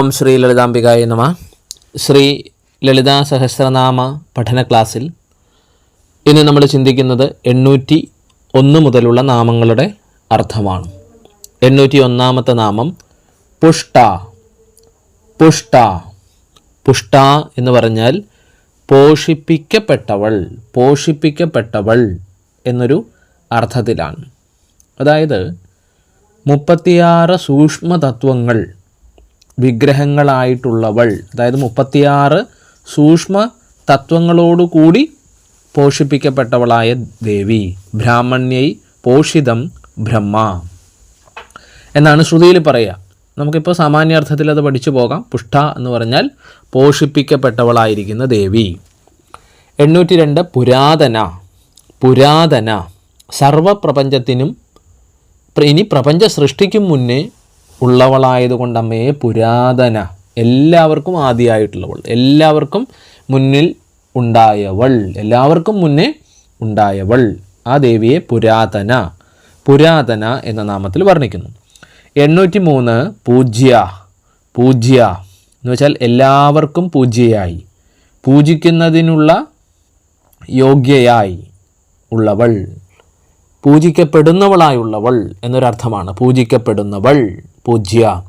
ഓം ശ്രീ ലളിതാംബികായ നമ. ശ്രീ ലളിതാ സഹസ്രനാമ പഠന ക്ലാസ്സിൽ ഇന്ന് നമ്മൾ ചിന്തിക്കുന്നത് എണ്ണൂറ്റി ഒന്ന് മുതലുള്ള നാമങ്ങളുടെ അർത്ഥമാണ്. എണ്ണൂറ്റി ഒന്നാമത്തെ നാമം പുഷ്ട. പുഷ്ട. പുഷ്ട എന്ന് പറഞ്ഞാൽ പോഷിപ്പിക്കപ്പെട്ടവൾ പോഷിപ്പിക്കപ്പെട്ടവൾ എന്നൊരു അർത്ഥത്തിലാണ്. അതായത് മുപ്പത്തിയാറ് സൂക്ഷ്മതത്വങ്ങൾ വിഗ്രഹങ്ങളായിട്ടുള്ളവൾ അതായത് മുപ്പത്തിയാറ് സൂക്ഷ്മ തത്വങ്ങളോടുകൂടി പോഷിപ്പിക്കപ്പെട്ടവളായ ദേവി ബ്രാഹ്മണ്യൈ പോഷിതം ബ്രഹ്മ. എന്നാണ് ശ്രുതിയിൽ പറയുക. നമുക്കിപ്പോൾ സാമാന്യാർത്ഥത്തിൽ അത് പഠിച്ചു പോകാം. പുഷ്ട എന്ന് പറഞ്ഞാൽ പോഷിപ്പിക്കപ്പെട്ടവളായിരിക്കുന്ന ദേവി. എണ്ണൂറ്റി രണ്ട് പുരാതന പുരാതന. സർവപ്രപഞ്ചത്തിനും ഇനി പ്രപഞ്ച സൃഷ്ടിക്കും മുന്നേ ഉള്ളവളായതുകൊണ്ട് അമ്മയെ പുരാതന എല്ലാവർക്കും ആദിയായിട്ടുള്ളവൾ എല്ലാവർക്കും മുന്നിൽ ഉണ്ടായവൾ എല്ലാവർക്കും മുന്നേ ഉണ്ടായവൾ. ആ ദേവിയെ പുരാതന പുരാതന എന്ന നാമത്തിൽ വർണിക്കുന്നു. എണ്ണൂറ്റി മൂന്ന് പൂജ്യ പൂജ്യ എന്ന് വെച്ചാൽ എല്ലാവർക്കും പൂജ്യയായി. പൂജിക്കുന്നതിനുള്ള യോഗ്യയായി ഉള്ളവൾ. പൂജിക്കപ്പെടുന്നവളായുള്ളവൾ എന്നൊരർത്ഥമാണ് പൂജിക്കപ്പെടുന്നവൾ. പൂജ്യ.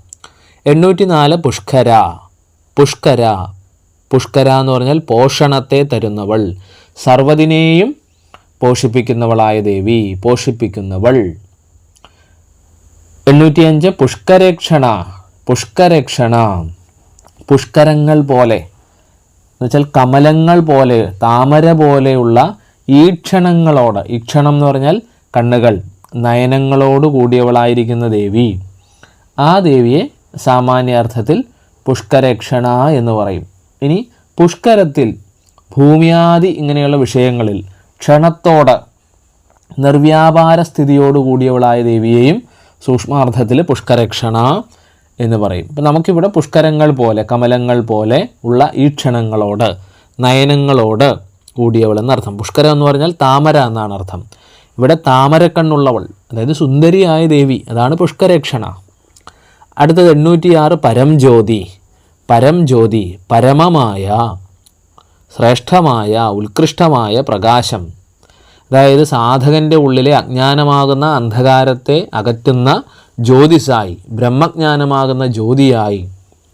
എണ്ണൂറ്റി നാല് പുഷ്കര. പുഷ്കര. പുഷ്കര എന്ന് പറഞ്ഞാൽ പോഷണത്തെ തരുന്നവൾ. സർവതിനെയും പോഷിപ്പിക്കുന്നവളായ ദേവി പോഷിപ്പിക്കുന്നവൾ. എണ്ണൂറ്റിയഞ്ച് പുഷ്കരക്ഷണ. പുഷ്കരക്ഷണ. പുഷ്കരങ്ങൾ പോലെ. എന്നുവെച്ചാൽ കമലങ്ങൾ പോലെ താമര പോലെയുള്ള ഈക്ഷണങ്ങളോട് ഈക്ഷണം എന്ന് പറഞ്ഞാൽ കണ്ണുകൾ നയനങ്ങളോട് കൂടിയവളായിരിക്കുന്ന ദേവി. ആ ദേവിയെ സാമാന്യാർത്ഥത്തിൽ പുഷ്കരക്ഷണ എന്ന് പറയും. ഇനി പുഷ്കരത്തിൽ ഭൂമിയാദി ഇങ്ങനെയുള്ള വിഷയങ്ങളിൽ ക്ഷണത്തോടെ നിർവ്യാപാര സ്ഥിതിയോട് കൂടിയവളായ ദേവിയെയും സൂക്ഷ്മാർത്ഥത്തിൽ പുഷ്കരക്ഷണ എന്ന് പറയും. ഇപ്പം നമുക്കിവിടെ പുഷ്കരങ്ങൾ പോലെ കമലങ്ങൾ പോലെ ഉള്ള ഈ ക്ഷണങ്ങളോട് നയനങ്ങളോട് കൂടിയവൾ എന്നർത്ഥം പുഷ്കരം എന്ന് പറഞ്ഞാൽ താമര എന്നാണ് അർത്ഥം. ഇവിടെ താമരക്കണ്ണുള്ളവൾ അതായത് സുന്ദരിയായ ദേവി അതാണ് പുഷ്കരക്ഷണ. അടുത്തത് എണ്ണൂറ്റിയാറ് പരംജ്യോതി പരംജ്യോതി പരമമായ ശ്രേഷ്ഠമായ ഉത്കൃഷ്ടമായ പ്രകാശം. അതായത് സാധകന്റെ ഉള്ളിലെ അജ്ഞാനമാകുന്ന അന്ധകാരത്തെ അകറ്റുന്ന ജ്യോതിസായി ബ്രഹ്മജ്ഞാനമാകുന്ന ജ്യോതിയായി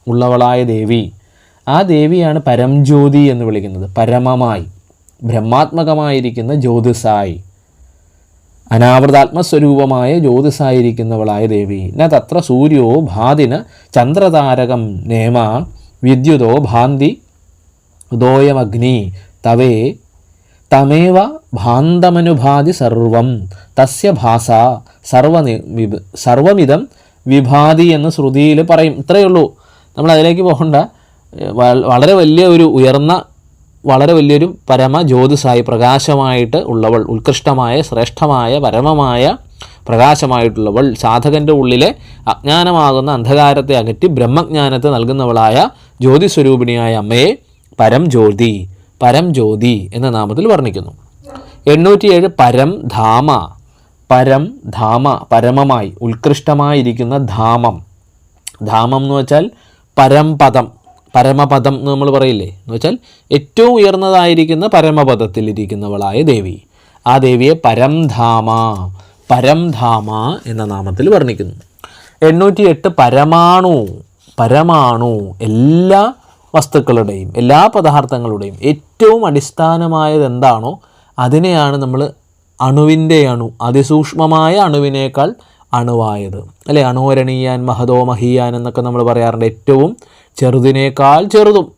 ഉള്ളവളായ ദേവി. ആ ദേവിയാണ് പരംജ്യോതി എന്ന് വിളിക്കുന്നത്. പരമമായി ബ്രഹ്മാത്മകമായിരിക്കുന്ന ജ്യോതിസായി. അനാവൃതാത്മസ്വരൂപമായ ജ്യോതിസായിരിക്കുന്നവളായ ദേവി. ന തത്ര സൂര്യോ ഭാതിന ചന്ദ്രതാരകം നേമ വിദ്യുതോ ഭാന്തി ഉദോയമഗ്നി തവേ തമേവ ഭാന്തമനുഭാതി സർവം തസ്യ ഭാസ സർവനി വിഭ- സർവമിതം വിഭാതി എന്ന് ശ്രുതിയിൽ പറയും. ഇത്രയേ ഉള്ളൂ. നമ്മൾ അതിലേക്ക് പോകണ്ട വളരെ വലിയ ഒരു ഉയർന്ന വളരെ വലിയൊരു പരമ ജ്യോതിസായി പ്രകാശമായിട്ട് ഉള്ളവൾ ഉത്കൃഷ്ടമായ ശ്രേഷ്ഠമായ പരമമായ പ്രകാശമായിട്ടുള്ളവൾ സാധകന്റെ ഉള്ളിലെ അജ്ഞാനമാകുന്ന അന്ധകാരത്തെ അകറ്റി ബ്രഹ്മജ്ഞാനത്തെ നൽകുന്നവളായ ജ്യോതിസ്വരൂപിണിയായ അമ്മയെ പരം ജ്യോതി പരം ജ്യോതി എന്ന നാമത്തിൽ വർണിക്കുന്നു. എണ്ണൂറ്റിയേഴ് പരം ധാമ പരം ധാമ പരമമായി ഉത്കൃഷ്ടമായിരിക്കുന്ന ധാമം. ധാമം എന്ന് വെച്ചാൽ പരംപദം. പരമപദം എന്ന് നമ്മൾ പറയില്ലേ? എന്ന് വെച്ചാൽ ഏറ്റവും ഉയർന്നതായിരിക്കുന്ന പരമപദത്തിലിരിക്കുന്നവളായ ദേവി. ആ ദേവിയെ പരംധാമ പരംധാമ എന്ന നാമത്തിൽ വർണിക്കുന്നു. എണ്ണൂറ്റി എട്ട് പരമാണു പരമാണു എല്ലാ വസ്തുക്കളുടെയും എല്ലാ പദാർത്ഥങ്ങളുടെയും ഏറ്റവും അടിസ്ഥാനമായത് എന്താണോ അതിനെയാണ് നമ്മൾ അണുവിന്റെ അണു അതിസൂക്ഷ്മമായ അണുവിനേക്കാൾ അണുവായത്. അല്ലേ? അണോരണീയാൻ മഹതോ മഹീയാൻ എന്നൊക്കെ നമ്മൾ പറയാറുണ്ട്. ഏറ്റവും ചെറുതിനേക്കാൾ ചെറുതും.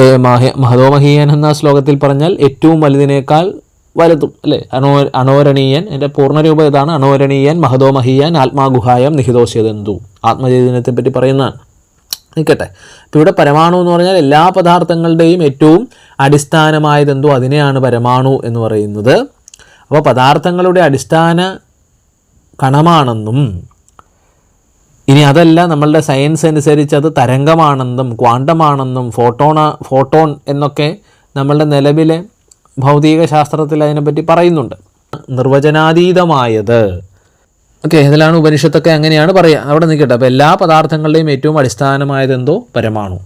ഏ, മഹ- മഹതോ എന്ന ശ്ലോകത്തിൽ പറഞ്ഞാൽ ഏറ്റവും വലുതിനേക്കാൾ വലുതും അല്ലേ? അണോ അണോരണീയൻ എന്റെ പൂർണരൂപം ഇതാണ്. അണോരണീയൻ മഹതോമഹീയൻ ആത്മാഗുഹായം നിഹിതോസ്യതെന്തു ആത്മചൈതന്യത്തെ പറ്റി പറയുന്നതാണ്. നിൽക്കട്ടെ. അപ്പോൾ ഇവിടെ പരമാണു എന്ന് പറഞ്ഞാൽ എല്ലാ പദാർത്ഥങ്ങളുടെയും ഏറ്റവും അടിസ്ഥാനമായതെന്തോ? അതിനെയാണ് പരമാണു എന്ന് പറയുന്നത്. അപ്പോൾ പദാർത്ഥങ്ങളുടെ അടിസ്ഥാന കണമാണെന്നും ഇനി അതല്ല നമ്മളുടെ സയൻസ് അനുസരിച്ച് അത് തരംഗമാണെന്നും ക്വാണ്ടമാണെന്നും ഫോട്ടോണ ഫോട്ടോൺ എന്നൊക്കെ നമ്മളുടെ നിലവിലെ ഭൗതിക ശാസ്ത്രത്തിൽ അതിനെപ്പറ്റി പറയുന്നുണ്ട്. നിർവചനാതീതമായത്. ഓക്കെ ഇതിലാണ് ഉപനിഷത്തൊക്കെ അങ്ങനെയാണ് പറയുക. അവിടെ നിൽക്കട്ടെ. അപ്പോൾ എല്ലാ പദാർത്ഥങ്ങളുടെയും ഏറ്റവും അടിസ്ഥാനമായതെന്തോ പരമാണു.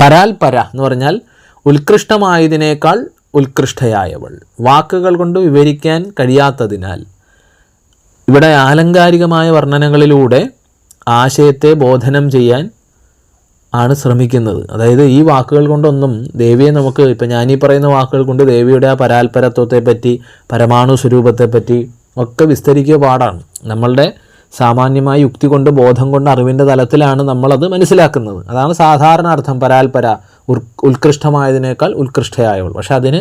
പരാൽപര എന്ന് പറഞ്ഞാൽ ഉത്കൃഷ്ടമായതിനേക്കാൾ ഉത്കൃഷ്ടയായവൾ. വാക്കുകൾ കൊണ്ട് വിവരിക്കാൻ കഴിയാത്തതിനാൽ. ഇവിടെ ആലങ്കാരികമായ വർണനകളിലൂടെ ആശയത്തെ ബോധനം ചെയ്യാൻ ആണ് ശ്രമിക്കുന്നത്. അതായത് ഈ വാക്കുകൾ കൊണ്ടൊന്നും ദേവിയെ നമുക്ക് ഇപ്പം ഞാനീ പറയുന്ന വാക്കുകൾ കൊണ്ട് ദേവിയുടെ ആ പരാൽപരത്വത്തെപ്പറ്റി പരമാണു സ്വരൂപത്തെപ്പറ്റി ഒക്കെ വിസ്തരിക്കുക പാടാണ്. നമ്മളുടെ സാമാന്യമായ യുക്തി കൊണ്ട് ബോധം കൊണ്ട് അറിവിന്റെ തലത്തിലാണ് നമ്മളത് മനസ്സിലാക്കുന്നത്. അതാണ് സാധാരണ അർത്ഥം പരാൽപര ഉത്കൃഷ്ടമായതിനേക്കാൾ ഉത്കൃഷ്ടയായവൾ. പക്ഷെ അതിന്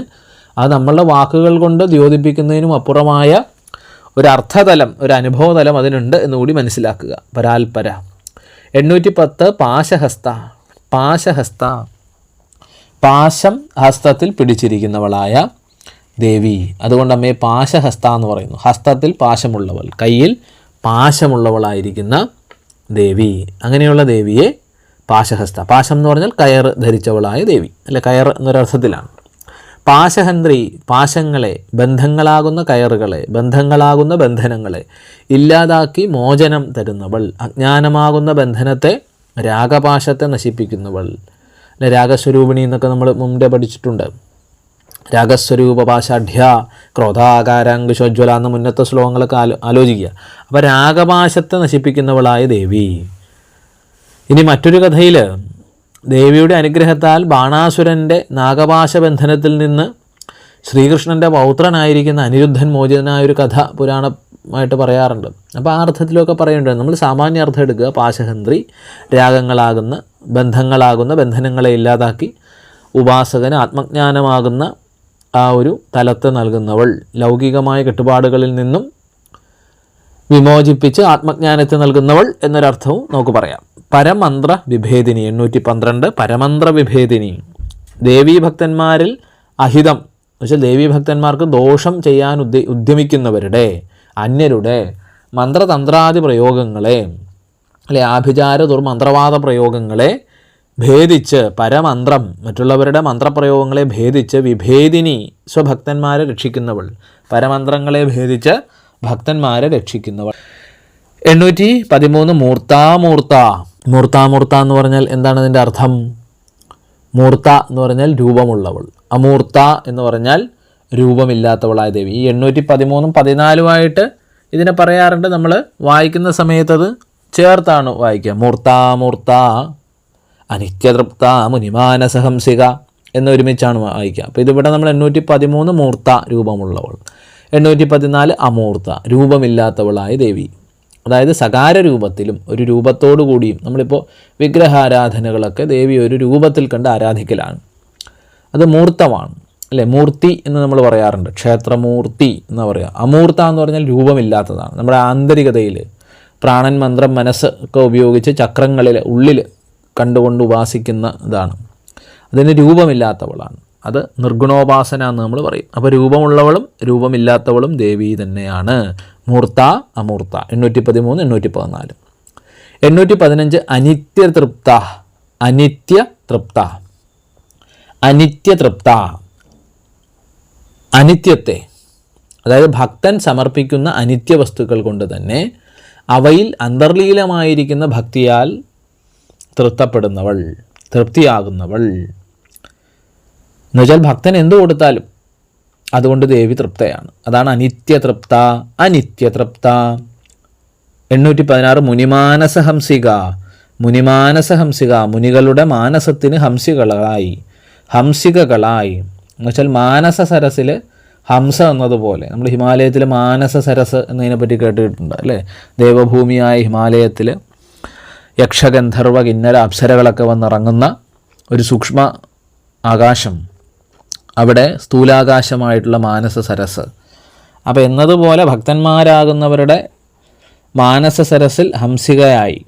അത് നമ്മളുടെ വാക്കുകൾ കൊണ്ട് ദ്യോതിപ്പിക്കുന്നതിനും അപ്പുറമായ ഒരു അർത്ഥതലം ഒരു അനുഭവതലം അതിനുണ്ട് എന്നുകൂടി മനസ്സിലാക്കുക. പരാൽപര എണ്ണൂറ്റി പത്ത് പാശഹസ്ത. പാശഹസ്ത. പാശം ഹസ്തത്തിൽ പിടിച്ചിരിക്കുന്നവളായ ദേവി. അതുകൊണ്ട് അമ്മയെ പാശഹസ്ത എന്ന് പറയുന്നു. ഹസ്തത്തിൽ പാശമുള്ളവൾ. കയ്യിൽ പാശമുള്ളവളായിരിക്കുന്ന ദേവി. അങ്ങനെയുള്ള ദേവിയെ പാശഹസ്ത. പാശം എന്ന് പറഞ്ഞാൽ കയർ ധരിച്ചവളായ ദേവി. അല്ലെ കയർ എന്നൊരർത്ഥത്തിലാണ്. പാശഹന്ത്രി പാശങ്ങളെ ബന്ധങ്ങളാകുന്ന കയറുകളെ ബന്ധങ്ങളാകുന്ന ബന്ധനങ്ങളെ ഇല്ലാതാക്കി മോചനം തരുന്നവൾ അജ്ഞാനമാകുന്ന ബന്ധനത്തെ രാഗപാശത്തെ നശിപ്പിക്കുന്നവൾ. അല്ലെ രാഗസ്വരൂപിണി എന്നൊക്കെ നമ്മൾ മുമ്പേ പഠിച്ചിട്ടുണ്ട്. രാഗസ്വരൂപ പാശാഢ്യ ക്രോധാകാരാങ്കുശോജ്വല എന്ന മുന്നത്തെ ശ്ലോകങ്ങളൊക്കെ ആലോ ആലോചിക്കുക. അപ്പോൾ രാഗപാശത്തെ നശിപ്പിക്കുന്നവളായ ദേവി. ഇനി മറ്റൊരു കഥയിൽ ദേവിയുടെ അനുഗ്രഹത്താൽ ബാണാസുരന്റെ നാഗപാശ ബന്ധനത്തിൽ നിന്ന് ശ്രീകൃഷ്ണന്റെ പൗത്രനായിരിക്കുന്ന അനിരുദ്ധൻ മോചിതനായൊരു കഥ പുരാണമായിട്ട് പറയാറുണ്ട്. അപ്പോൾ ആ അർത്ഥത്തിലൊക്കെ പറയുന്നുണ്ട്. നമ്മൾ സാമാന്യ അർത്ഥം എടുക്കുക. പാശഹന്ത്രി രാഗങ്ങളാകുന്ന ബന്ധങ്ങളാകുന്ന ബന്ധനങ്ങളെ ഇല്ലാതാക്കി ഉപാസകന് ആത്മജ്ഞാനമാകുന്ന ആ ഒരു തലത്ത് നൽകുന്നവൾ. ലൗകികമായ കെട്ടുപാടുകളിൽ നിന്നും വിമോചിപ്പിച്ച് ആത്മജ്ഞാനത്തെ നൽകുന്നവൾ എന്നൊരർത്ഥവും നമുക്ക് പറയാം. പരമന്ത്ര വിഭേദിനി എണ്ണൂറ്റി പന്ത്രണ്ട് പരമന്ത്ര വിഭേദിനി. ദേവീഭക്തന്മാരിൽ അഹിതം എന്നുവെച്ചാൽ ദേവീഭക്തന്മാർക്ക് ദോഷം ചെയ്യാൻ ഉദ്ദേ ഉദ്യമിക്കുന്നവരുടെ അന്യരുടെ മന്ത്രതന്ത്രാദി പ്രയോഗങ്ങളെ അല്ലെ ആഭിചാര ദുർമന്ത്രവാദ പ്രയോഗങ്ങളെ ഭേദിച്ച് പരമന്ത്രം മറ്റുള്ളവരുടെ മന്ത്രപ്രയോഗങ്ങളെ ഭേദിച്ച് വിഭേദിനി സ്വഭക്തന്മാരെ രക്ഷിക്കുന്നവൾ പരമന്ത്രങ്ങളെ ഭേദിച്ച് ഭക്തന്മാരെ രക്ഷിക്കുന്നവൾ. എണ്ണൂറ്റി പതിമൂന്ന് മൂർത്താമൂർത്ത. മൂർത്താമൂർത്ത എന്ന് പറഞ്ഞാൽ എന്താണ് അതിന്റെ അർത്ഥം? മൂർത്ത എന്ന് പറഞ്ഞാൽ രൂപമുള്ളവൾ. അമൂർത്ത എന്ന് പറഞ്ഞാൽ രൂപമില്ലാത്തവളായ ദേവി. ഈ എണ്ണൂറ്റി പതിമൂന്നും പതിനാലുമായിട്ട് ഇതിനെ പറയാറുണ്ട് നമ്മൾ. വായിക്കുന്ന സമയത്തത് ചേർത്താണ് വായിക്കുക. മൂർത്ത മൂർത്ത അനിത്യതൃപ്ത മുനിമാനസഹംസിക എന്നൊരുമിച്ചാണ് വായിക്കുക. അപ്പോൾ ഇതിവിടെ നമ്മൾ എണ്ണൂറ്റി പതിമൂന്ന് മൂർത്ത രൂപമുള്ളവൾ. എണ്ണൂറ്റി പതിനാല് അമൂർത്ത രൂപമില്ലാത്തവളായ ദേവി. അതായത് സകാര രൂപത്തിലും ഒരു രൂപത്തോടു കൂടിയും നമ്മളിപ്പോൾ വിഗ്രഹാരാധനകളൊക്കെ ദേവി ഒരു രൂപത്തിൽ കണ്ട് ആരാധിക്കലാണ്. അത് മൂർത്തമാണ്. അല്ലേ? മൂർത്തി എന്ന് നമ്മൾ പറയാറുണ്ട്. ക്ഷേത്രമൂർത്തി എന്ന് പറയുക അമൂർത്ത എന്ന് പറഞ്ഞാൽ രൂപമില്ലാത്തതാണ്. നമ്മുടെ ആന്തരികതയിൽ പ്രാണൻ മന്ത്രം മനസ്സ് ഒക്കെ ഉപയോഗിച്ച് ചക്രങ്ങളിൽ ഉള്ളിൽ കണ്ടുകൊണ്ട് ഉപാസിക്കുന്ന ഇതാണ്. അതിന് രൂപമില്ലാത്തവളാണ്. അത് നിർഗുണോപാസന എന്ന് നമ്മൾ പറയും. അപ്പോൾ രൂപമുള്ളവളും രൂപമില്ലാത്തവളും ദേവി തന്നെയാണ്. മൂർത്ത അമൂർത്ത. എണ്ണൂറ്റി പതിമൂന്ന് എണ്ണൂറ്റി പതിനാല് എണ്ണൂറ്റി പതിനഞ്ച് അനിത്യ തൃപ്ത. അനിത്യ തൃപ്ത അനിത്യ തൃപ്ത അനിത്യത്തെ. അതായത് ഭക്തൻ സമർപ്പിക്കുന്ന അനിത്യ വസ്തുക്കൾ കൊണ്ട് തന്നെ അവയിൽ അന്തർലീലമായിരിക്കുന്ന ഭക്തിയാൽ തൃപ്തപ്പെടുന്നവൾ തൃപ്തിയാകുന്നവൾ. എന്നുവെച്ചാൽ ഭക്തൻ എന്തു കൊടുത്താലും അതുകൊണ്ട് ദേവി തൃപ്തയാണ്. അതാണ് അനിത്യതൃപ്ത അനിത്യതൃപ്ത എണ്ണൂറ്റി പതിനാറ് മുനിമാനസഹംസിക മുനിമാനസ ഹംസിക. മുനികളുടെ മാനസത്തിന് ഹംസികളായി ഹംസികകളായി. എന്നുവെച്ചാൽ മാനസ സരസിൽ ഹംസ എന്നതുപോലെ. നമ്മൾ ഹിമാലയത്തിൽ മാനസ സരസ് എന്നതിനെപ്പറ്റി കേട്ടിട്ടുണ്ട് അല്ലേ? ദേവഭൂമിയായ ഹിമാലയത്തിൽ യക്ഷഗന്ധർവ കിന്നര അപ്സരകളൊക്കെ വന്നിറങ്ങുന്ന ഒരു സൂക്ഷ്മ ആകാശം. അവിടെ സ്ഥൂലാകാശമായിട്ടുള്ള മാനസ സരസ്. അപ്പോൾ എന്നതുപോലെ ഭക്തന്മാരാകുന്നവരുടെ മാനസ സരസിൽ ഹംസികയായി.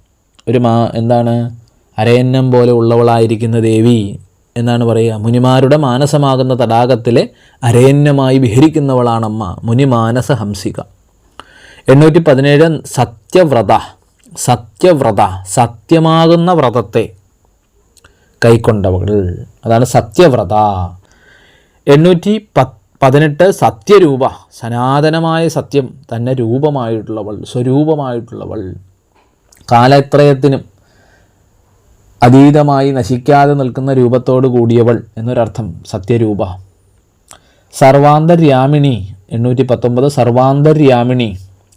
ഒരു മാ എന്താണ്? അരയന്നം പോലെ ഉള്ളവളായിരിക്കുന്ന ദേവി എന്നാണ് പറയുക. മുനിമാരുടെ മാനസമാകുന്ന തടാകത്തിലെ അരയന്യമായി വിഹരിക്കുന്നവളാണമ്മ. മുനിമാനസ ഹംസിക. എണ്ണൂറ്റി പതിനേഴ് സത്യവ്രത. സത്യവ്രത. സത്യമാകുന്ന വ്രതത്തെ കൈക്കൊണ്ടവൾ. അതാണ് സത്യവ്രത. എണ്ണൂറ്റി പത്ത് പതിനെട്ട് സത്യരൂപ. സനാതനമായ സത്യം തന്നെ രൂപമായിട്ടുള്ളവൾ സ്വരൂപമായിട്ടുള്ളവൾ. കാലത്രയത്തിനും അതീതമായി നശിക്കാതെ നിൽക്കുന്ന രൂപത്തോട് കൂടിയവൾ എന്നൊരർത്ഥം സത്യരൂപ. സർവാന്തര്യാമിണി എണ്ണൂറ്റി പത്തൊമ്പത് സർവാന്തര്യാമിണി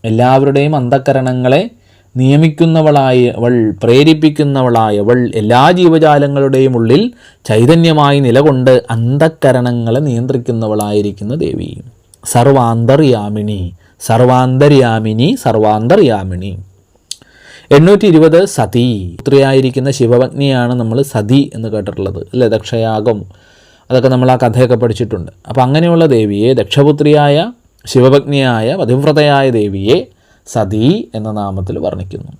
എല്ലാവരുടെയും അന്ധക്കരണങ്ങളെ നിയമിക്കുന്നവളായവൾ പ്രേരിപ്പിക്കുന്നവളായവൾ എല്ലാ ജീവജാലങ്ങളുടെയും ഉള്ളിൽ ചൈതന്യമായി നിലകൊണ്ട് അന്ധക്കരണങ്ങളെ നിയന്ത്രിക്കുന്നവളായിരിക്കുന്ന ദേവി. സർവാന്തർയാമിണി സർവാന്തര്യാമിനി സർവാന്തർയാമിനി എണ്ണൂറ്റി ഇരുപത് സതി. പുത്രിയായിരിക്കുന്ന ശിവപത്നിയാണ് നമ്മൾ സതി എന്ന് കേട്ടിട്ടുള്ളത് അല്ലേ? ദക്ഷയാഗം. അതൊക്കെ നമ്മൾ ആ കഥയൊക്കെ പഠിച്ചിട്ടുണ്ട്. അപ്പോൾ അങ്ങനെയുള്ള ദേവിയെ ദക്ഷപുത്രിയായ ശിവപത്നിയായ പതിവ്രതയായ ദേവിയെ സതി എന്ന നാമത്തിൽ വർണിക്കുന്നു.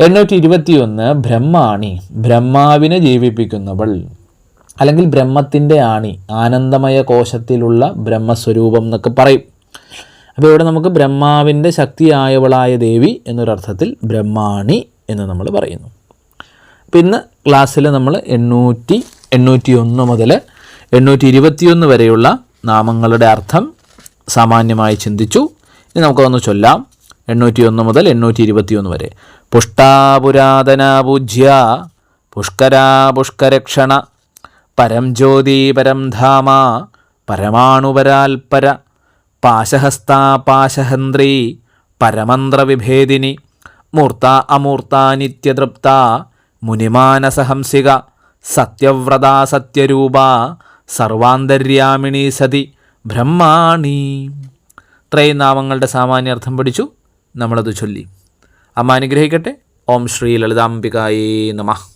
എണ്ണൂറ്റി ഇരുപത്തിയൊന്ന് ബ്രഹ്മാണി ബ്രഹ്മാവിനെ ജീവിപ്പിക്കുന്നവൾ അല്ലെങ്കിൽ ബ്രഹ്മത്തിന്റെ ആണി ആനന്ദമയ കോശത്തിലുള്ള ബ്രഹ്മസ്വരൂപം എന്നൊക്കെ പറയും. അപ്പോൾ ഇവിടെ നമുക്ക് ബ്രഹ്മാവിന്റെ ശക്തിയായവളായ ദേവി എന്നൊരർത്ഥത്തിൽ ബ്രഹ്മാണി എന്ന് നമ്മൾ പറയുന്നു. പിന്നെ ക്ലാസ്സിൽ നമ്മൾ എണ്ണൂറ്റി എണ്ണൂറ്റി ഒന്ന് മുതൽ എണ്ണൂറ്റി ഇരുപത്തിയൊന്ന് വരെയുള്ള നാമങ്ങളുടെ അർത്ഥം സാമാന്യമായി ചിന്തിച്ചു. ഇനി നമുക്കൊന്ന് ചൊല്ലാം. എണ്ണൂറ്റി ഒന്ന് മുതൽ എണ്ണൂറ്റി ഇരുപത്തിയൊന്ന് വരെ. പുഷ്ടാപുരാതന പൂജ്യ പുഷ്കരാ പുഷ്കരക്ഷണ പരം ജ്യോതി പരം ധാമ പരമാണുപരാൽപര പാശഹസ്താ പാശഹന്ത്രി പരമന്ത്രവിഭേദിനി മൂർത്ത അമൂർത്ത നിത്യതൃപ്ത മുനിമാനസഹംസിക സത്യവ്രത സത്യരൂപ സർവാന്തര്യാമിണി സതി ബ്രഹ്മാണി. ഇത്രയും നാമങ്ങളുടെ സാമാന്യാർത്ഥം പഠിച്ചു. നമ്മളത് ചൊല്ലി. അമ്മ അനുഗ്രഹിക്കട്ടെ. ഓം ശ്രീ ലളിതാംബികായേ നമഃ.